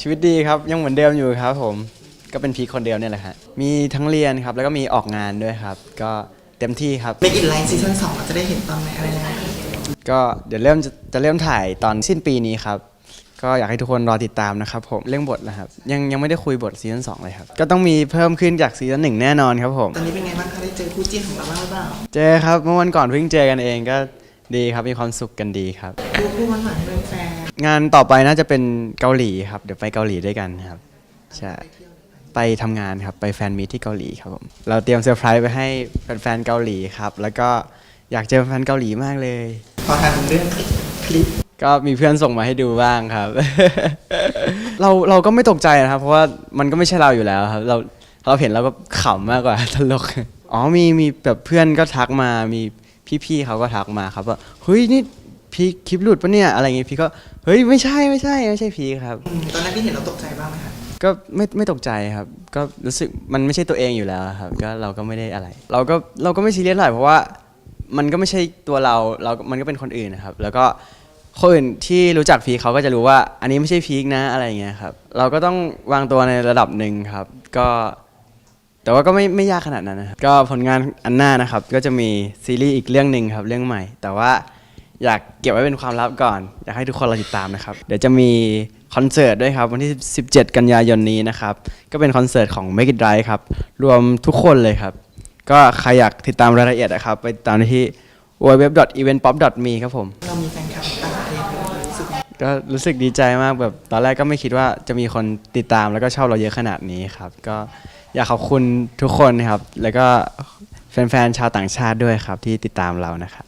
ชีวิตดีครับยังเหมือนเดิมอยู่ครับผมก็เป็นพีคคนเดียวเนี่ยแหละครับมีทั้งเรียนครับแล้วก็มีออกงานด้วยครับ ก็เต็มที่ครับเมกอินไลน์ซีซั่นสองเราจะได้เห็นตอนไหนอะไรยังไงก็เดี๋ยวเริ่มจะจะเริ่มถ่ายตอนสิ้นปีนี้ครับ ก็อยากให้ทุกคนรอติดตามนะครับผมเรื่องบทนะครับ ยังยังไม่ได้คุยบทซีซั่นสองเลยครับ ก็ต้องมีเพิ่มขึ้นจากซีซั่นหนึ่งแน่นอนครับผม ตอนนี้เป็นไงบ้างคะได้เจอคู่จิ้นของเราบ้างหรือเปล่า เจอครับเมื่อวันก่อนเพิ่งเจอกันเองก็ ดีครับมีความสุขกันดีครับคู่คู่มันหวานเป็นแฟนงานต่อไปน่าจะเป็นเกาหลีครับ เดี๋ยวไปเกาหลีด้วยกันครับใช่ไปทำงานครับไปแฟนมีตที่เกาหลีครับผมเราเตรียมเซอร์ไพรส์ไปให้แฟนๆเกาหลีครับแล้วก็อยากเจอแฟนเกาหลีมากเลย พอทานเรื่องคลิปก็มีเพื่อนส่งมาให้ดูบ้างครับ เราเราก็ไม่ตกใจนะครับ เพราะว่ามันก็ไม่ใช่เราอยู่แล้วครับ เราเราเห็นเราก็ขำมากกว่า ตลก อ๋อมีมีแบบเพื่อนก็ทักมามี พี่ๆเขาก็ทักมาครับว่าเฮ้ยนี่พีคคลิปหลุดปะเนี่ยอะไรเงี้ยพี่ก็เฮ้ยไม่ใช่ไม่ใช่ไม่ใช่พีคครับ อืมตอนนั้นที่เห็นเราตกใจบ้างไหมคะก็ไม่ไม่ตกใจครับ ก็รู้สึกมันไม่ใช่ตัวเองอยู่แล้วครับ ก็เราก็ไม่ได้อะไร เราก็เราก็ไม่ซีเรียสเท่าไหร่เพราะว่ามันก็ไม่ใช่ตัวเราเรามันก็เป็นคนอื่นนะครับ แล้วก็คนอื่นที่รู้จักพีคเขาก็จะรู้ว่า อันนี้ไม่ใช่พีคนะอะไรอย่างเงี้ยครับ เราก็ต้องวางตัวในระดับหนึ่งครับ ก็ แต่ว่าก็ไม่ไม่ยากขนาดนั้นนะครับก็ผลงานอันหน้านะครับ ก็จะมีซีรีส์อีกเรื่องหนึ่งครับเรื่องใหม่ แต่ว่าอยากเก็บไว้เป็นความลับก่อน อยากให้ทุกคนรอติดตามนะครับ เดี๋ยวจะมีคอนเสิร์ตด้วยครับ วันที่ 17 กันยายนนี้นะครับ ก็เป็นคอนเสิร์ตของ Make It Right ครับ รวมทุกคนเลยครับ ก็ใครอยากติดตามรายละเอียดนะครับ ไปติดตามได้ที่ www.eventpop.me ครับผม เรามีแฟนคลับ ก็รู้สึกดีใจมากแบบตอนแรกก็ไม่คิดว่าจะมีคนติดตามแล้วก็ชอบเราเยอะขนาดนี้ครับ ก็อยากขอบคุณทุกคนนะครับ แล้วก็แฟนๆชาวต่างชาติด้วยครับที่ติดตามเรานะครับ